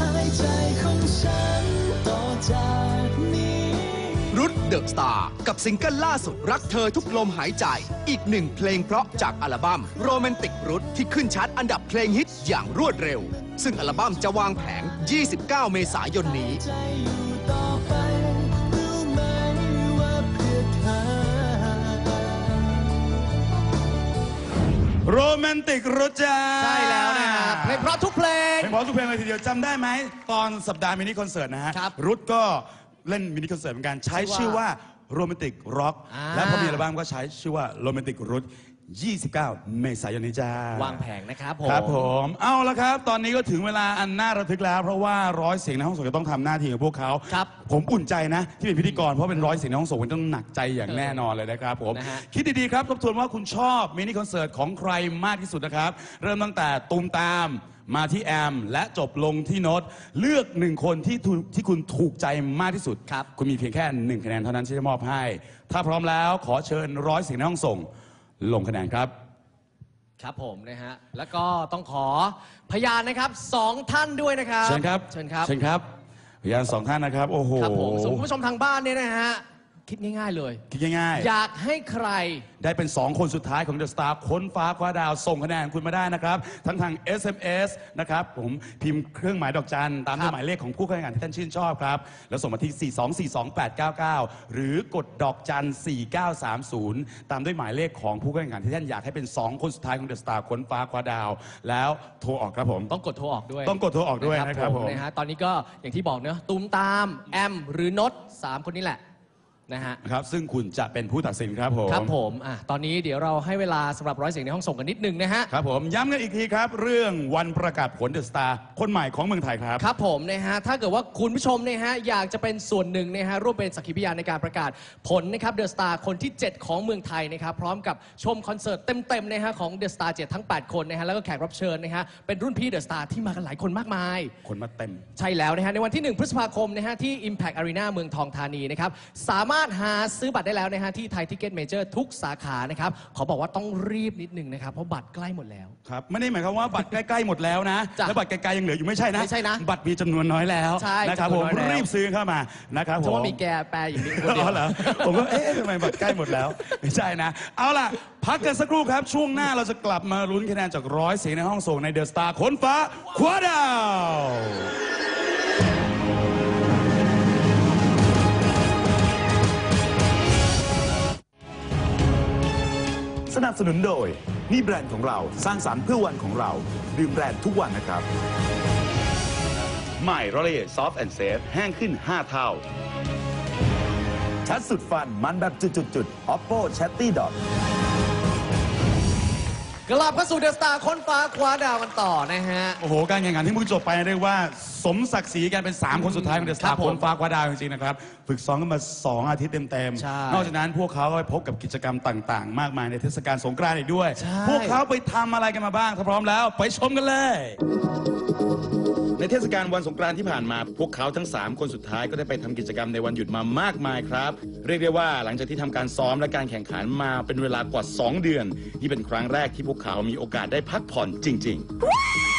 หายใจของฉันต่อจากนี้ รุดเดอะสตาร์กับซิงเกิลล่าสุดรักเธอทุกลมหายใจ อีกหนึ่งเพลงเพราะจากอัลบั้มโรแมนติกรุดที่ขึ้นชาร์ตอันดับเพลงฮิตอย่างรวดเร็ว ซึ่งอัลบั้มจะวางแผง 29 เมษายนนี้ โรแมนติกรถจ้าใช่แล้วนะฮะเพลงเพราะทุกเพลงเพลงเพราะทุกเพลงเลยทีเดียวจำได้ไหม ตอนสัปดาห์มินิคอนเสิร์ตนะฮะครับรุดก็เล่นมินิคอนเสิร์ตเหมือนกันใช้ชื่ชื่ออว่าว่าโรแมนติกร็อกอ่าและพอมีอัลบั้มก็ใช้ชื่อว่าโรแมนติกรุด 29 เมษายนนี้จ้าวางแผงนะครับผม ครับผม เอาละครับ ตอนนี้ก็ถึงเวลาอันน่าระทึกแล้ว เพราะว่าร้อยเสียงในห้องส่งจะต้องทำหน้าที่ของพวกเขาครับผมอุ่นใจนะ ที่เป็นพิธีกรเพราะเป็นร้อยเสียงในห้องส่งมันต้องหนักใจอย่างแน่นอนเลยนะครับผม นะฮะ คิดดีๆครับทบทวนว่าคุณชอบมินิคอนเสิร์ตของใครมากที่สุดนะครับ เริ่มตั้งแต่ตูมตามมาที่แอม และจบลงที่โน้ตเลือกหนึ่งคนที่ถูกที่คุณถูกใจมากที่สุดครับ คุณมีเพียงแค่หนึ่งคะแนนเท่านั้นที่จะมอบให้ ถ้าพร้อมแล้วขอเชิญร้อยเสียงในห้องส่ง ลงคะแนนครับ ครับผมนะฮะ แล้วก็ต้องขอพยานนะครับสองท่านด้วยนะครับ เชิญครับ เชิญครับ เชิญครับพยานสองท่านนะครับ โอ้โห ครับผมส่วนคุณผู้ชมทางบ้านเนี่ยนะฮะ คิดง่ายๆเลย คิดง่ายอยากให้ใคร ๆ ได้เป็น 2 คนสุดท้ายของ The Star ค้นฟ้าคว้าดาว ส่งคะแนนคุณมาได้นะครับ ทั้งทาง SMS นะครับ ผมพิมพ์เครื่องหมายดอกจัน ตามด้วยหมายเลขของผู้เข้าแข่งขันที่ท่านชื่นชอบครับ แล้วส่งมาที่ 4242899 หรือกดดอกจัน 4930 ตามด้วยหมายเลขของผู้เข้าแข่งขันที่ท่านอยากให้เป็น 2 คนสุดท้ายของ The Star ค้นฟ้าคว้าดาว แล้วโทรออกครับผม ต้องกดโทรออกด้วยต้องกดโทรออกด้วยนะครับผม นะฮะตอนนี้ก็อย่างที่บอกเนอะตูมตาม แอม หรือนดสามคนนี้แหละ นะฮะนะครับ ซึ่งคุณจะเป็นผู้ตัดสินครับผม ครับผมอะตอนนี้เดี๋ยวเราให้เวลาสำหรับร้อยเสียงในห้องส่งกันนิดนึงนะฮะ ครับผมย้ำกันอีกทีครับ เรื่องวันประกาศผลเดอะสตาร์คนใหม่ของเมืองไทยครับ ครับผมนะฮะ ถ้าเกิดว่าคุณผู้ชมนะฮะอยากจะเป็นส่วนหนึ่งนะฮะร่วมเป็นสักขีพยานในการประกาศผลนะครับเดอะสตาร์คนที่ 7 ของเมืองไทยนะครับพร้อมกับชมคอนเสิร์ตเต็มๆนะฮะของเดอะสตาร์เทั้ง 8 คนนะฮะแล้วก็แขกรับเชิญนะฮะเป็นรุ่นพี่เดอะสตาร์ที่มากันหลายคนมากมาย คนมาเต็ม ใช่แล้วนะฮะในวันที่ 1 พฤษภาคมนะฮะที่ Impact Arena เมืองทองธานีนะครับสามารถหาซื้อบัตรได้แล้วนะฮะที่ไทยทิเก็ตเมเจอร์ทุกสาขานะครับ ขอบอกว่าต้องรีบนิดนึงนะครับ เพราะบัตรใกล้หมดแล้ว ครับไม่ได้หมายความว่าบัตรใกล้ๆหมดแล้วนะจ้ะแล้วบัตรไกลๆยังเหลืออยู่ไม่ใช่นะ ไม่ใช่นะบัตรมีจำนวนน้อยแล้วใช่นะครับจำนผวนมน้อยแล้ว รีบซื้อเข้ามานะครับเพผมราะว่ามีแกแปลอย่างนี้คนเดียวอ๋อเหรอผมก็เอ๊ะทำไมบัตรใกล้หมดแล้ว ไม่ใช่นะ เอาล่ะ พักกันสักครู่ครับ ช่วงหน้าเราจะกลับมาลุ้นคะแนนจากร้อยเสียงในห้องส่งในเดอะสตาร์ขนฟ้าคว้าดาว สนับสนุนโดย นี่แบรนด์ของเราสร้างสรรค์เพื่อวันของเราดื่มแบรนด์ทุกวันนะครับ ใหม่รอเล่ซอฟต์แอนด์เซฟแห้งขึ้น 5 เท่า ชัดสุดฟันมันแบบจุดๆๆ oppo chatty dot กลับเข้าสู่เดอะสตาร์ค้นฟ้าคว้าดาวกันต่อนะฮะ โอ้โห การแข่งขันที่เพิ่งจบไปเรียกว่าสมศักดิ์ศรีกันเป็น 3 คนสุดท้ายของเดอะสครัตาบร์ผมคนฟ้าคว้าดาวจริงๆนะครับ ฝึกซ้อมกันมา 2 อาทิตย์เต็มใช่ๆ นอกจากนั้นพวกเขาก็ไปพบกับกิจกรรมต่าง ๆ มากมายในเทศกาลสงกรานต์อีกด้วย ใช่ พวกเขาไปทำอะไรกันมาบ้างถ้าพร้อมแล้ว ไปชมกันเลย ในเทศกาลวันสงกรานต์ที่ผ่านมา พวกเขาทั้ง 3 คนสุดท้ายก็ได้ไปทำกิจกรรมในวันหยุดมามากมายครับ เรียกได้ว่าหลังจากที่ทำการซ้อมและการแข่งขันมาเป็นเวลากว่า 2 เดือน นี่เป็นครั้งแรกที่พวกเขามีโอกาสได้พักผ่อนจริง ๆ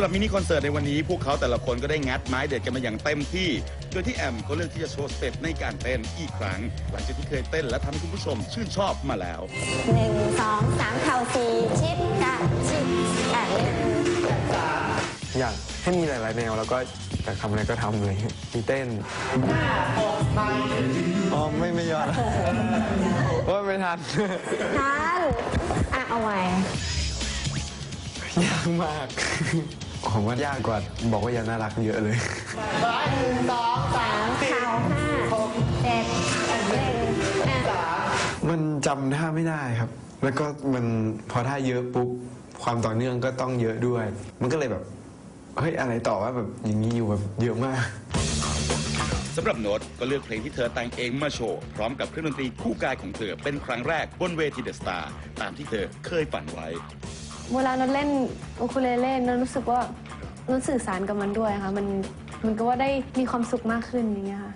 สำหรับมินิคอนเสิร์ตในวันนี้ พวกเขาแต่ละคนก็ได้งัดไม้เด็ดกันมาอย่างเต็มที่ โดยที่แอมก็เลือกที่จะโชว์สเต็ปในการเต้นอีกครั้ง หลังจากที่เคยเต้นและทำให้คุณผู้ชมชื่นชอบมาแล้ว หนึ่งสองสามเข่าสี่ชิดกะชิดอะหนึ่งอยากให้มีหลาย ๆ แนวแล้วก็อยากทำอะไรก็ทำเลยมีเต้นอ๋อไม่ไม่ยอดโอ้ยไม่ทัน ทันอะเอาไว้ ยากมาก ผมว่ายากกว่าบอกว่ายังน่ารักเยอะเลย หนึ่งสองสามเข่าห้าหกเจ็ดหนึ่งอะมันจำท่าไม่ได้ครับ แล้วก็มันพอท่าเยอะปุ๊บความต่อเนื่องก็ต้องเยอะด้วย มันก็เลยแบบเฮ้ยอะไรต่อว่าแบบอย่างนี้อยู่แบบเยอะมาก สำหรับโน้ตก็เลือกเพลงที่เธอแต่งเองมาโชว์ พร้อมกับเครื่องดนตรีคู่กายของเธอเป็นครั้งแรกบนเวทีเดอะสตาร์ตามที่เธอเคยฝันไว้ เวลาเราเล่นอูคูเลเล่เรารู้สึกว่าเราสื่อสารกับมันด้วยค่ะ มันมันก็ว่าได้มีความสุขมากขึ้นอย่างเงี้ยค่ะ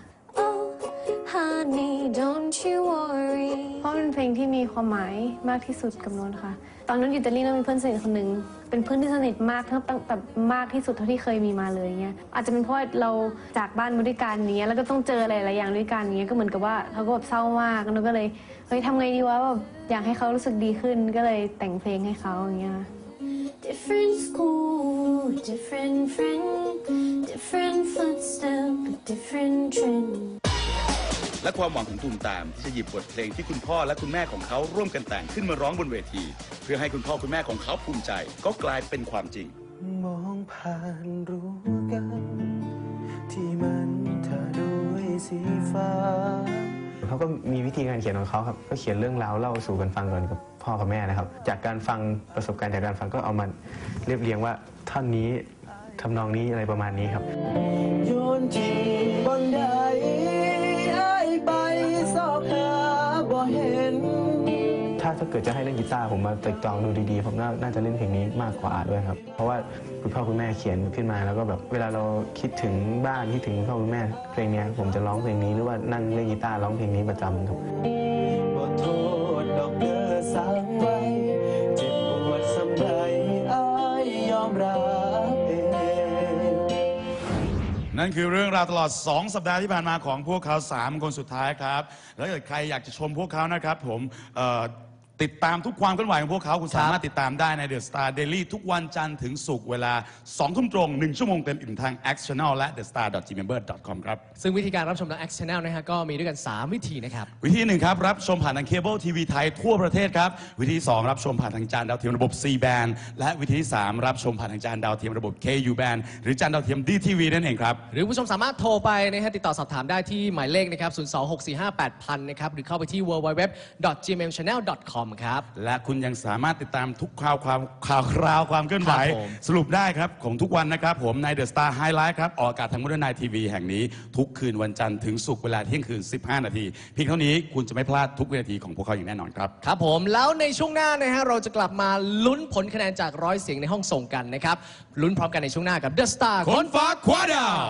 honey don't you worry เพราะเป็นเพลงที่มีความหมายมากที่สุดกับนนท์ค่ะ ตอนนั้นอยู่อิตาลีเรามีเพื่อนสนิทคนหนึ่งเป็นเพื่อนที่สนิทมากทั้งแบบมากที่สุดเท่าที่เคยมีมาเลยเงี้ยอาจจะเป็นเพราะเราจากบ้านมาด้วยกันเนี้ยแล้วก็ต้องเจออะไรหลายอย่างด้วยกันเนี้ยก็เหมือนกับว่าเขาก็แบบเศร้ามากแล้วก็เลยเฮ้ยทำไงดีวะแบบอยากให้เขารู้สึกดีขึ้นก็เลยแต่งเพลงให้เขาอย่างเงี้ย Different school, different friend, different footstep, different trend. และความหวังของตูมตามที่จะหยิบบทเพลงที่คุณพ่อและคุณแม่ของเขาร่วมกันแต่งขึ้นมาร้องบนเวที เพื่อให้คุณพ่อคุณแม่ของเขาภูมิใจ ก็กลายเป็นความจริง มองผ่านรู้กัน ที่มันเธอด้วยสีฟ้าเขาก็มีวิธีการเขียนของเขาครับ ก็เขียนเรื่องราวเล่าสู่กันฟังก่อนกับพ่อกับแม่นะครับ จากการฟังประสบการณ์จากการฟังก็เอามาเรียบเรียงว่าท่อนนี้ทำนองนี้อะไรประมาณนี้ครับโยนที่บนใด ถ้าถ้าเกิดจะให้เล่นกีตาร์ผมมาตึกตองดูดีๆ ผมน่าน่าจะเล่นเพลงนี้มากกว่าด้วยครับ เพราะว่าคุณพ่อคุณแม่เขียนขึ้นมาแล้วก็แบบเวลาเราคิดถึงบ้านคิดถึงคุณพ่อคุณแม่เพลงนี้ผมจะร้องเพลงนี้หรือว่านั่งเล่นกีตาร์ร้องเพลงนี้ประจำครับบ่โทษดอกเด้อสร้างไว้เจ็บปวดสำใดอ้ายยอมรับนั่นคือเรื่องราวตลอด 2 สัปดาห์ที่ผ่านมาของพวกเขา 3 คนสุดท้ายครับ แล้วถ้าเกิดใครอยากจะชมพวกเขานะครับ ผมเอ่อ ติดตามทุกความเคลื่อนไหวของพวกเขาคุณสามารถติดตามได้ใน The Star Daily ทุกวันจันทร์ถึงศุกร์เวลา2ทุ่มตรง 1 ชั่วโมงเต็มอิ่มทาง X Channel และ The Star Gmember.com ครับ ซึ่งวิธีการรับชมทาง X Channel นะฮะก็มีด้วยกัน 3 วิธีนะครับ วิธีหนึ่งครับ รับชมผ่านทางเคเบิลทีวีไทยทั่วประเทศครับ วิธีที่สองรับชมผ่านทางจานดาวเทียมระบบ C band และวิธีที่สามรับชมผ่านทางจานดาวเทียมระบบ KU band หรือจานดาวเทียม DTV นั่นเองครับหรือผู้ชมสามารถโทรไปนะฮะติดต่อสอบถามได้ที่หมายเลขนะครับ026458000นะครับหรือเข้าไปที่ www.gmailchannel.com ครับ และคุณยังสามารถติดตามทุกข่าวความข่าวคราวความเคลื่อนไหว ครับผม สรุปได้ครับ ของทุกวันนะครับ ผมใน The Star Highlight ครับ ออกอากาศทางมุดนายทีวีแห่งนี้ ทุกคืนวันจันทร์ถึงศุกร์เวลาเที่ยงคืน 15 นาทีเพียงเท่านี้คุณจะไม่พลาดทุกวินาทีของพวกเขาอย่างแน่นอนครับ ครับผมแล้วในช่วงหน้านะฮะเราจะกลับมาลุ้นผลคะแนนจากร้อยเสียงในห้องส่งกันนะครับลุ้นพร้อมกันในช่วงหน้ากับ The Star คนฟ้าคว้าดาว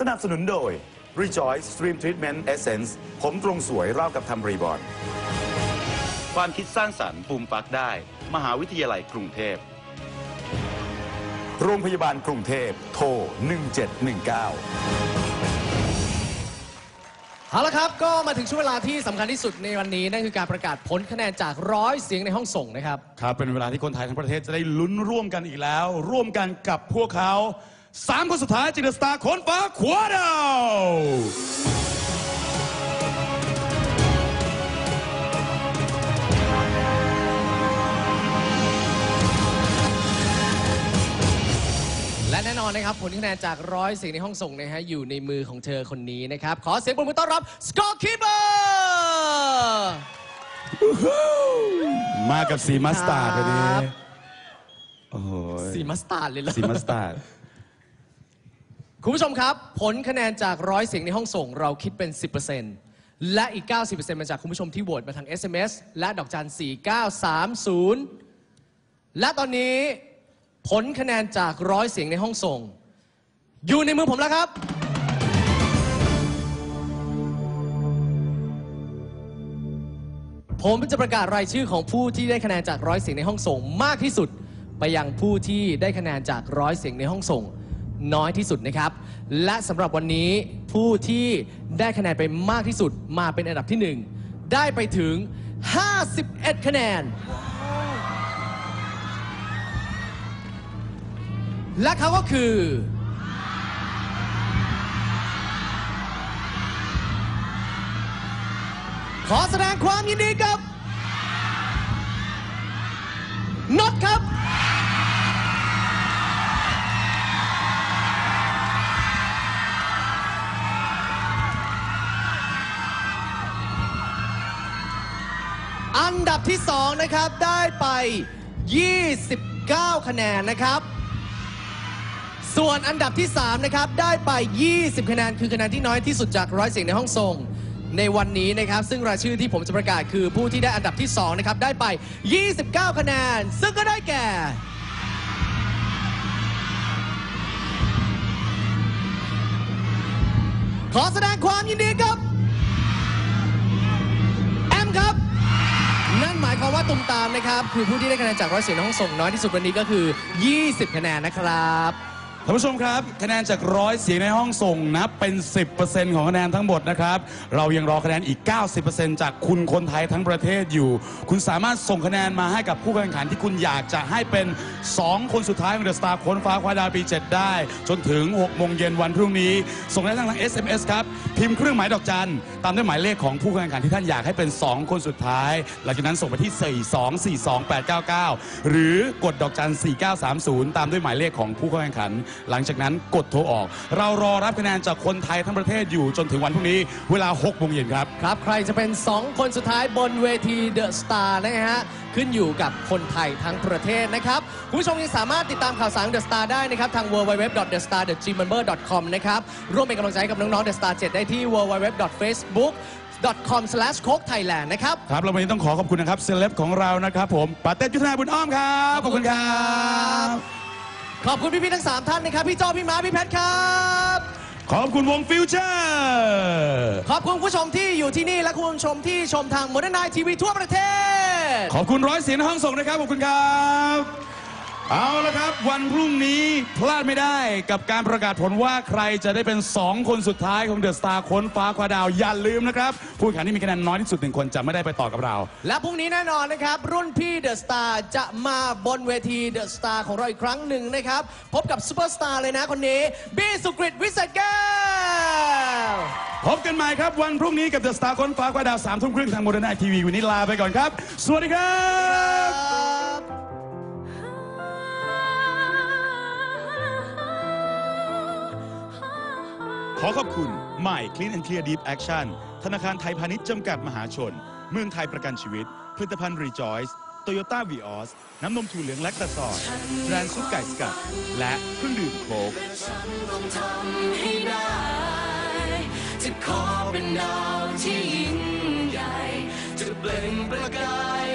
สนับสนุนโดย Rejoice Stream Treatment Essence ผมตรงสวยราวกับทำรีบอร์นความคิดสร้างสรรค์ปุ่มปักได้ มหาวิทยาลัยกรุงเทพ โรงพยาบาลกรุงเทพ โทร 1719เอาละครับก็มาถึงช่วงเวลาที่สำคัญที่สุดในวันนี้ นั่นคือการประกาศผลคะแนนจากร้อยเสียงในห้องส่งนะครับ ครับ เป็นเวลาที่คนไทยทั้งประเทศจะได้ลุ้นร่วมกันอีกแล้ว ร่วมกันกับพวกเขา สามคนสุดท้ายจินสตาร์คนฟ้าคว้าดาวและแน่นอนนะครับผลคะแนนจากร้อยเสียงในห้องส่งนะฮะอยู่ในมือของเธอคนนี้นะครับ ขอเสียงปรบมือต้อนรับ Score Keeper มากับสีมัสตาร์ดวันนี้ครับโอ้โหสีมัสตาร์ดเลยเหรอ สีมัสตาร์ด คุณผู้ชมครับ ผลคะแนนจากร้อยเสียงในห้องส่งเราคิดเป็น 10%และอีก 90%มาจากคุณผู้ชมที่โหวตมาทาง SMS และดอกจัน 4930 และตอนนี้ผลคะแนนจากร้อยเสียงในห้องส่ง อยู่ในมือผมแล้วครับ ผมจะประกาศรายชื่อของผู้ที่ได้คะแนนจากร้อยเสียงในห้องส่งมากที่สุด ไปยังผู้ที่ได้คะแนนจากร้อยเสียงในห้องส่ง น้อยที่สุดนะครับ และสำหรับวันนี้ผู้ที่ได้คะแนนไปมากที่สุดมาเป็นอันดับที่หนึ่งได้ไปถึง 51 คะแนน และเขาก็คือ ขอแสดงความยินดีกับน็อตครับ ดับที่ 2 นะครับ ได้ไป 29 คะแนนนะครับ ส่วนอันดับที่ 3 นะครับ ได้ไป 20 คะแนน คือคะแนนที่น้อยที่สุดจากร้อยเสียงในห้องทรงในวันนี้นะครับ ซึ่งรายชื่อที่ผมจะประกาศคือผู้ที่ได้อันดับที่ 2 นะครับ ได้ไป 29 คะแนน ซึ่งก็ได้แก่ ขอแสดงความยินดีครับ แอมครับ ว่าตุมตามนะครับ คือผู้ที่ได้คะแนนจากร้อยเสียงในห้องส่งน้อยที่สุดวันนี้ก็คือ 20 คะแนนนะครับ ท่านผู้ชมครับคะแนนจากร้อยเสียงในห้องส่งนับเป็น 10%ของคะแนนทั้งหมดนะครับ เรายังรอคะแนนอีก 90%จากคุณคนไทยทั้งประเทศอยู่ คุณสามารถส่งคะแนนมาให้กับผู้แข่งขันที่คุณอยากจะให้เป็น 2 คนสุดท้ายของเดอะสตาร์ค้นฟ้าคว้าดาวปี 7 ได้ จนถึง 6 โมงเย็นวันพรุ่งนี้ ส่งได้ทางทาง SMS ครับ พิมพ์เครื่องหมายดอกจันตามด้วยหมายเลขของผู้แข่งขันที่ท่านอยากให้เป็น 2 คนสุดท้าย หลังจากนั้นส่งไปที่ 4242899 หรือกดดอกจัน4930 ตามด้วยหมายเลขของผู้เข้าแข่งขันหลังจากนั้นกดโทรออก เรารอรับคะแนนจากคนไทยทั้งประเทศอยู่จนถึงวันพรุ่งนี้เวลา6โมงเย็นครับ ครับ ใครจะเป็น 2 คนสุดท้ายบนเวทีเดอะสตาร์นะฮะ ขึ้นอยู่กับคนไทยทั้งประเทศนะครับ คุณผู้ชมยังสามารถติดตามข่าวสารเดอะสตาร์ได้นะครับ ทาง www.thestar.gmember.com นะครับ ร่วมเป็นกำลังใจให้กับน้องๆเดอะสตาร์7ได้ที่ www.facebook com slash โคกไทยแลนด์นะครับ ครับ แล้ววันนี้ต้องขอขอบคุณนะครับ เซเลบของเรานะครับผมปาเต้ยุทธนาบุญอ้อมครับ ขอบคุณครับ ขอบคุณพี่ๆทั้ง 3 ท่านนะครับ พี่จอพี่ม้า พี่แพทครับ ขอบคุณวงฟิวเจอร์ขอบคุณผู้ชมที่อยู่ที่นี่และคุณผู้ชมที่ชมทางโมเดิร์นไนทีวีทั่วประเทศ ขอบคุณร้อยเสียงในห้องส่งนะครับ ขอบคุณครับ เอาละครับ วันพรุ่งนี้พลาดไม่ได้กับการประกาศผลว่าใครจะได้เป็น 2 คนสุดท้ายของเดอะสตาร์ค้นฟ้าคว้าดาว อย่าลืมนะครับ ผู้แข่งขันที่มีคะแนนน้อยที่สุดหนึ่งคนจะไม่ได้ไปต่อกับเรา และพรุ่งนี้แน่นอนนะครับ รุ่นพี่เดอะสตาร์จะมาบนเวทีเดอะสตาร์ของเราอีกครั้งหนึ่งนะครับ พบกับซูเปอร์สตาร์เลยนะคนนี้บีสุกริตวิเศษแก้วพบกันใหม่ครับวันพรุ่งนี้กับเดอะสตาร์ค้นฟ้าคว้าดาวสามทุ่มครึ่งทางโมเดิร์นไอทีวีวันนี้ลาไปก่อนครับ สวัสดีครับ ขอขอบคุณใหม่ Clean and Clear Deep Action ธนาคารไทยพาณิชย์จำกัดมหาชน เมืองไทยประกันชีวิต ผลิตภัณฑ์ Rejoice โตโยต้าวีออสน้ำนมถั่วเหลืองแลคตาซอยแบรนด์ซุปไก่สกัด และเครื่องดื่มโค้กจะขอเป็นดาวที่ยิ่งใหญ่จะเปล่งประกาย